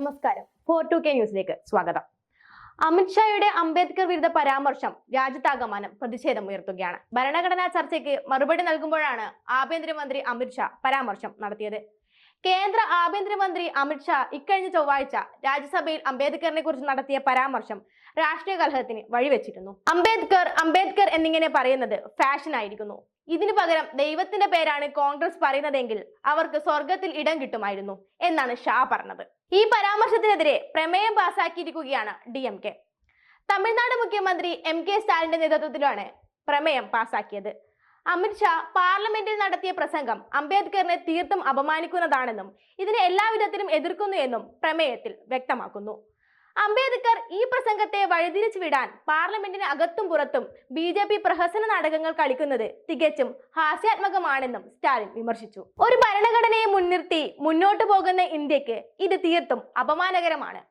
നമസ്കാരം. Four to K ന്യൂസിലേക്ക് സ്വാഗതം. അമിത്ഷായുടെ അംബേദ്കർ വിരുദ്ധ പരാമർശം രാജ്യത്താകമാനം പ്രതിഷേധമുയർത്തുകയാണ്. ഭരണഘടനാ ചർച്ചയ്ക്ക് മറുപടി നൽകുമ്പോഴാണ് ആഭ്യന്തരമന്ത്രി അമിത്ഷാ പരാമർശം നടത്തിയത്. കേന്ദ്ര ആഭ്യന്തരമന്ത്രി അമിത്ഷാ ഇക്കഴിഞ്ഞ ചൊവ്വാഴ്ച രാജ്യസഭയിൽ അംബേദ്കറിനെ കുറിച്ച് നടത്തിയ പരാമർശം രാഷ്ട്രീയ കലഹത്തിന് വഴിവെച്ചിരുന്നു. അംബേദ്കർ അംബേദ്കർ എന്നിങ്ങനെ പറയുന്നത് ഫാഷൻ ആയിരിക്കുന്നു. ഇതിനു പകരം ദൈവത്തിന്റെ പേരാണ് കോൺഗ്രസ് പറയുന്നതെങ്കിൽ അവർക്ക് സ്വർഗത്തിൽ ഇടം കിട്ടുമായിരുന്നു എന്നാണ് ഷാ പറഞ്ഞത്. ഈ പരാമർശത്തിനെതിരെ പ്രമേയം പാസാക്കിയിരിക്കുകയാണ് ഡി എം കെ. തമിഴ്നാട് മുഖ്യമന്ത്രി എം കെ സ്റ്റാലിന്റെ നേതൃത്വത്തിലാണ് പ്രമേയം പാസാക്കിയത്. അമിത്ഷാ പാർലമെന്റിൽ നടത്തിയ പ്രസംഗം അംബേദ്കറിനെ തീർത്തും അപമാനിക്കുന്നതാണെന്നും ഇതിനെ എല്ലാവിധത്തിലും എതിർക്കുന്നു എന്നും പ്രമേയത്തിൽ വ്യക്തമാക്കുന്നു. അംബേദ്കർ ഈ പ്രസംഗത്തെ വഴിതിരിച്ചു വിടാൻ പാർലമെന്റിന് അകത്തും പുറത്തും ബി ജെ പി പ്രഹസന നാടകങ്ങൾ കളിക്കുന്നത് തികച്ചും ഹാസ്യാത്മകമാണെന്നും സ്റ്റാലിൻ വിമർശിച്ചു. ഒരു ഭരണഘടനയെ മുൻനിർത്തി മുന്നോട്ടു പോകുന്ന ഇന്ത്യയ്ക്ക് ഇത് തീർത്തും അപമാനകരമാണ്.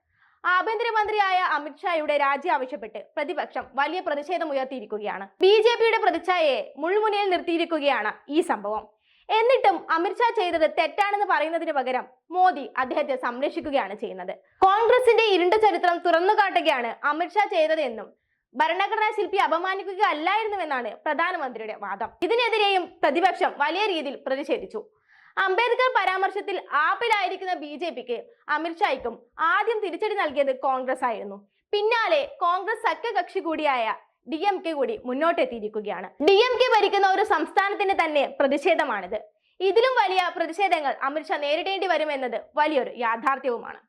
ആഭ്യന്തരമന്ത്രിയായ അമിത്ഷായുടെ രാജി ആവശ്യപ്പെട്ട് പ്രതിപക്ഷം വലിയ പ്രതിഷേധം ഉയർത്തിയിരിക്കുകയാണ്. ബി ജെ പിയുടെ പ്രതിച്ഛായയെ മുൾമുനയിൽ നിർത്തിയിരിക്കുകയാണ് ഈ സംഭവം. എന്നിട്ടും അമിത്ഷാ ചെയ്തത് തെറ്റാണെന്ന് പറയുന്നതിന് പകരം മോദി അദ്ദേഹത്തെ സംരക്ഷിക്കുകയാണ് ചെയ്യുന്നത്. കോൺഗ്രസിന്റെ ഇരുണ്ട ചരിത്രം തുറന്നു കാട്ടുകയാണ് അമിത്ഷാ ചെയ്തതെന്നും ഭരണഘടനാ ശില്പി അപമാനിക്കുക അല്ലായിരുന്നുവെന്നാണ് പ്രധാനമന്ത്രിയുടെ വാദം. ഇതിനെതിരെയും പ്രതിപക്ഷം വലിയ രീതിയിൽ പ്രതിഷേധിച്ചു. അംബേദ്കർ പരാമർശത്തിൽ ആപ്പിലായിരിക്കുന്ന ബി ജെ പിക്ക് അമിത്ഷായ്ക്കും ആദ്യം തിരിച്ചടി നൽകിയത് കോൺഗ്രസ് ആയിരുന്നു പിന്നാലെ കോൺഗ്രസ് സഖ്യകക്ഷി കൂടിയായ ഡി എം കെ കൂടി മുന്നോട്ടെത്തിയിരിക്കുകയാണ്. ഡി എം കെ ഭരിക്കുന്ന ഒരു സംസ്ഥാനത്തിന് തന്നെ പ്രതിഷേധമാണിത്. ഇതിലും വലിയ പ്രതിഷേധങ്ങൾ അമിത്ഷാ നേരിടേണ്ടി വരുമെന്നത് വലിയൊരു യാഥാർത്ഥ്യവുമാണ്.